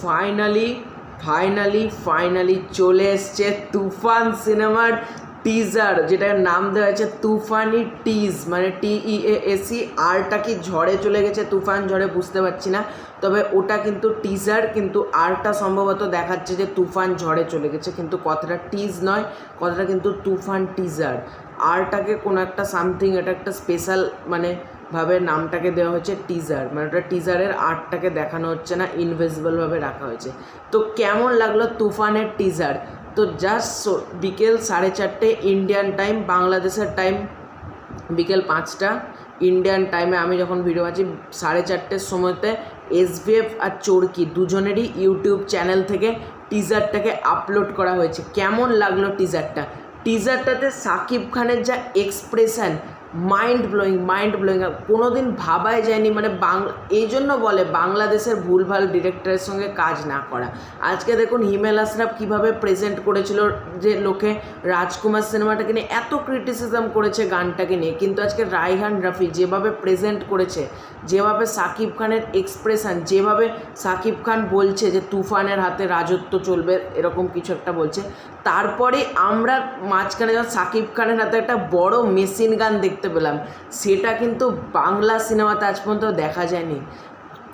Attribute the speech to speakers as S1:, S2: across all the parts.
S1: Finally finally finally চলে এসছে তুফান সিনেমার টিজার যেটার নাম দেওয়া হয়েছে তুফানি টিজ মানে টি ই এ এসি আরটা কি ঝড়ে চলে গেছে, তুফান ঝড়ে বুঝতে পারছি না, তবে ওটা কিন্তু টিজার কিন্তু আরটা সম্ভবত দেখাচ্ছে যে তুফান ঝড়ে চলে গেছে, কিন্তু কথাটা টিজ নয়, কথাটা কিন্তু তুফান টিজার আরটাকে কোনো একটা সামথিং এটা একটা স্পেশাল মানে ভাবে নামটাকে দেওয়া হয়েছে টিজার মানে ওটা টিজারের আর্টটাকে দেখানো হচ্ছে না ইনভিজিবলভাবে রাখা হয়েছে। তো কেমন লাগল তুফানের টিজার তো জাস্ট বিকেল সাড়ে চারটে ইন্ডিয়ান টাইম বাংলাদেশের টাইম বিকেল পাঁচটা ইন্ডিয়ান টাইমে আমি যখন ভিডিও আছি সাড়ে চারটের সময়তে এসবিএফ আর চোরকি দুজনেরই ইউটিউব চ্যানেল থেকে টিজারটাকে আপলোড করা হয়েছে। কেমন লাগল টিজারটা টিজারটাতে সাকিব খানের যা expression mind blowing mind blowing কোনো দিন ভাবাই যায়নি মানে বাংলা এই জন্য বলে বাংলাদেশের ভুলভাল ডিরেক্টরের সঙ্গে কাজ না করা। আজকে দেখুন হিমেল আশরাফ কীভাবে প্রেজেন্ট করেছিল যে লোকে রাজকুমার সিনেমাটাকে নিয়ে, এত ক্রিটিসিজম করেছে গানটাকে নিয়ে। কিন্তু আজকে রাইহান রাফি যেভাবে প্রেজেন্ট করেছে, যেভাবে সাকিব খানের এক্সপ্রেশন যেভাবে সাকিব খান বলছে যে তুফানের হাতে রাজত্ব চলবে, এরকম কিছু একটা বলছে। তারপরে আমরা মাঝখানে যখন সাকিব খানের হাতে একটা বড় মেশিন গান দেখতে পেলাম। সেটা কিন্তু বাংলা সিনেমাতে আজ পর্যন্ত দেখা যায়নি।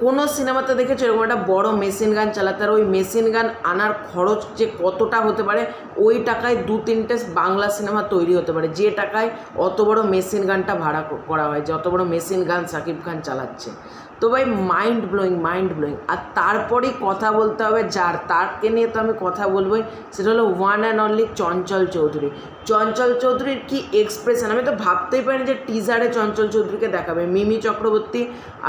S1: কোনো সিনেমাতে দেখেছ এরকম একটা বড়ো মেশিন গান চালাতে? আর ওই মেশিন গান আনার খরচ যে কতটা হতে পারে, ওই টাকায় দু, তিনটে বাংলা সিনেমা তৈরি হতে পারে। যে টাকায় অত বড় মেশিন গানটা ভাড়া করা হয়, যে অত বড় মেশিন গান সাকিব খান চালাচ্ছে। তো ভাই মাইন্ড ব্লোয়িং মাইন্ড ব্লোয়িং আর তারপরেই কথা বলতে হবে যার তারকে নিয়ে তো আমি কথা বলবোই, সেটা হলো one and only Chanchal Chowdhury. Chanchal চৌধুরীর কি এক্সপ্রেশন আমি তো ভাবতেই পারিনি যে টিজারে চঞ্চল চৌধুরীকে দেখাবে। মিমি চক্রবর্তী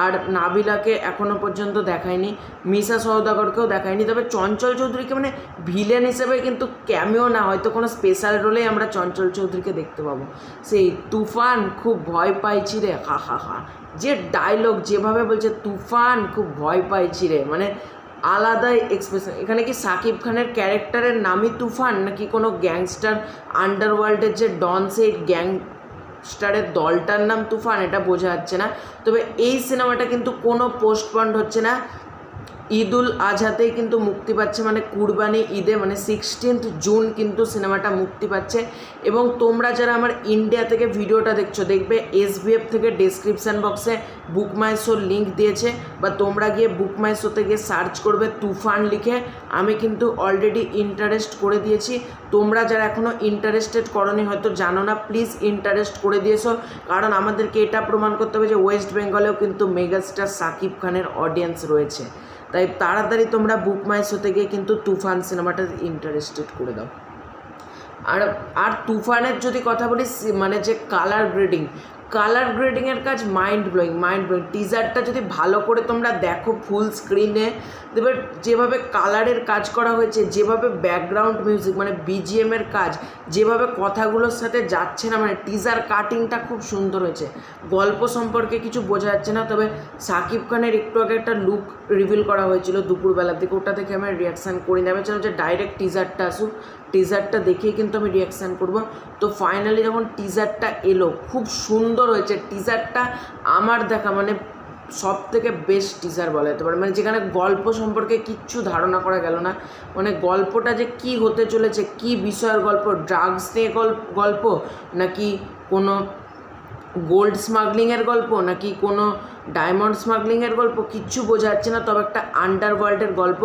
S1: আর নাবিলাকে এখনও পর্যন্ত দেখায়নি। মিশা সৌদাগরকেও দেখায়নি। তবে চঞ্চল চৌধুরীকে মানে ভিলেন হিসেবে কিন্তু ক্যামিও না, হয়তো কোনো স্পেশাল রোলেই আমরা চঞ্চল চৌধুরীকে দেখতে পাবো। সেই তুফান, খুব ভয় পাইছি রে, হা হা হা। যে ডায়লগ যেভাবে বলছে, তুফান, খুব ভয় পাইছি রে। মানে আলাদাই এক্সপ্রেশন এখানে কি সাকিব খানের ক্যারেক্টারের নামই তুফান, নাকি কোনো গ্যাংস্টার আন্ডারওয়ার্ল্ডের যে ডন সেই গ্যাংস্টারের দলটার নাম তুফান, এটা বোঝা যাচ্ছে না। তবে এই সিনেমাটা কিন্তু কোনো পোস্টপন্ড হচ্ছে না। ঈদুল আজহাতেই কিন্তু মুক্তি পাচ্ছে মানে কুরবানি ঈদে মানে সিক্সটিন্থ জুন কিন্তু সিনেমাটা মুক্তি পাচ্ছে। এবং তোমরা যারা আমার ইন্ডিয়া থেকে ভিডিওটা দেখছ, দেখবে এসবিএফ থেকে ডেসক্রিপশান বক্সে বুক মাই শোর লিঙ্ক দিয়েছে, বা তোমরা গিয়ে বুক মাই শোতে গিয়ে সার্চ করবে তুফান লিখে। আমি কিন্তু অলরেডি ইন্টারেস্ট করে দিয়েছি। তোমরা যারা এখনও ইন্টারেস্টেড করনি, হয়তো জানো না প্লিজ ইন্টারেস্ট করে দিয়েছ। কারণ আমাদেরকে এটা প্রমাণ করতে হবে যে ওয়েস্ট বেঙ্গলেও কিন্তু মেগাস্টার সাকিব খানের অডিয়েন্স রয়েছে। তাই তাড়াতাড়ি তোমরা বুক মাই শোতে গিয়ে কিন্তু তুফান সিনেমাটা ইন্টারেস্টেড করে দাও। আর আর তুফানের যদি কথা বলি মানে যে কালার গ্রেডিং কালার গ্রেডিংয়ের কাজ মাইন্ড ব্লোয়িং মাইন্ড ব্লোয়িং টিজারটা যদি ভালো করে তোমরা দেখো ফুল স্ক্রিনে দেবে যেভাবে কালারের কাজ করা হয়েছে, যেভাবে ব্যাকগ্রাউন্ড মিউজিক মানে বিজিএমের কাজ, যেভাবে কথাগুলোর সাথে যাচ্ছে না মানে টিজার কাটিংটা খুব সুন্দর হয়েছে। গল্প সম্পর্কে কিছু বোঝা যাচ্ছে না, তবে সাকিব খানের একটু আগে একটা লুক রিভিল করা হয়েছিল দুপুরবেলার দিকে, ওটা থেকে আমি রিয়াকশান করি না আমি যে ডাইরেক্ট টিজারটা আসুক টিজারটা দেখেই কিন্তু আমি রিয়াকশান করব। তো ফাইনালি যখন টিজারটা এলো, খুব সুন্দর হয়েছে। টিজারটা আমার দেখা মানে সব থেকে বেস্ট টিজার বলা যেতে পারে। মানে যেখানে গল্প সম্পর্কে কিচ্ছু ধারণা করা গেল না। মানে গল্পটা যে কি হতে চলেছে, কি বিষয়ের গল্প ড্রাগস নিয়ে গল্প নাকি কোনো গোল্ড স্মাগলিংয়ের গল্প, নাকি কোনো ডায়মন্ড স্মাগলিংয়ের গল্প, কিচ্ছু বোঝা যাচ্ছে না। তবে একটা আন্ডারওয়ার্ল্ডের গল্প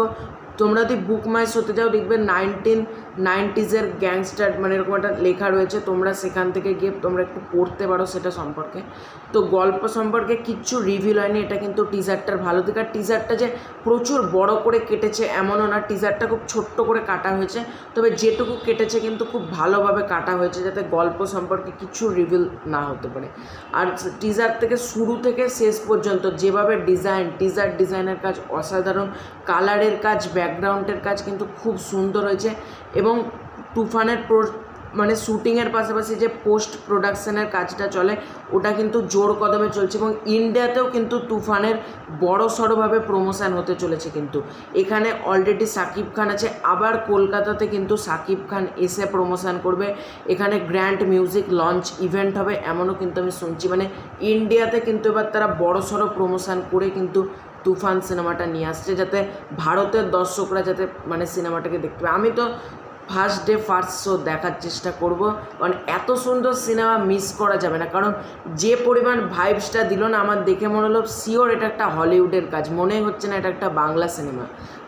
S1: তোমরা যদি বুক মাইস হতে যাও, দেখবে নাইনটিন নাইনটিজের গ্যাংস্টার মানে এরকম একটা লেখা রয়েছে। তোমরা সেখান থেকে গিয়ে তোমরা একটু পড়তে পারো সেটা সম্পর্কে। তো গল্প সম্পর্কে কিচ্ছু রিভিল হয়নি, এটা কিন্তু টিজারটার ভালো দিক। আর টিজারটা যে প্রচুর বড় করে কেটেছে, এমনও না টিজারটা খুব ছোট্ট করে কাটা হয়েছে। তবে যেটুকু কেটেছে কিন্তু খুব ভালোভাবে কাটা হয়েছে, যাতে গল্প সম্পর্কে কিছু রিভিল না হতে পারে। আর টিজার থেকে শুরু থেকে শেষ পর্যন্ত যেভাবে ডিজাইন টিজার ডিজাইনের কাজ অসাধারণ কালারের কাজ ব্যাকগ্রাউন্ডের কাজ কিন্তু খুব সুন্দর হয়েছে এবং তুফানের প্রো মানে শ্যুটিংয়ের পাশাপাশি যে পোস্ট প্রোডাকশনের কাজটা চলে, ওটা কিন্তু জোর কদমে চলছে এবং ইন্ডিয়াতেও কিন্তু তুফানের বড় সড়োভাবে প্রমোশন হতে চলেছে কিন্তু। এখানে অলরেডি সাকিব খান আছে, আবার কলকাতাতে কিন্তু সাকিব খান এসে প্রমোশন করবে। এখানে গ্র্যান্ড মিউজিক লঞ্চ ইভেন্ট হবে, এমনও কিন্তু আমি শুনছি। মানে ইন্ডিয়াতে কিন্তু এবার তারা বড় সড়ো প্রমোশন করে কিন্তু তুফান সিনেমাটা নিয়ে আসছে যাতে ভারতের দর্শকরা যাতে মানে সিনেমাটাকে দেখতে পায়। আমি তো ফার্স্ট ডে ফার্স্ট শো দেখার চেষ্টা করব। কারণ এত সুন্দর সিনেমা মিস করা যাবে না। কারণ যে পরিমাণ ভাইবসটা দিল না, আমার দেখে মনে হলো শিওর এটা একটা হলিউডের কাজ। মনে হচ্ছে না এটা একটা বাংলা সিনেমা।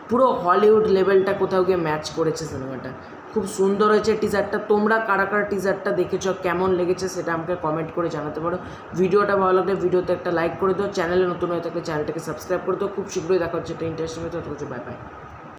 S1: পুরো হলিউড লেভেলটা কোথাও গিয়ে ম্যাচ করেছে সিনেমাটা। খুব সুন্দর হয়েছে টিজারটা তোমরা কারা কারা টিজারটা দেখেছ, কেমন লেগেছে সেটা আমাকে কমেন্ট করে জানাতে পারো। ভিডিওটা ভালো লাগলে ভিডিওতে একটা লাইক করে দিও। চ্যানেলে নতুন হয়ে থাকলে চ্যানেলটাকে সাবস্ক্রাইব করে দিও। খুব শীঘ্রই দেখা হচ্ছে একটা ইন্টারেস্টিং হচ্ছে বাই বাই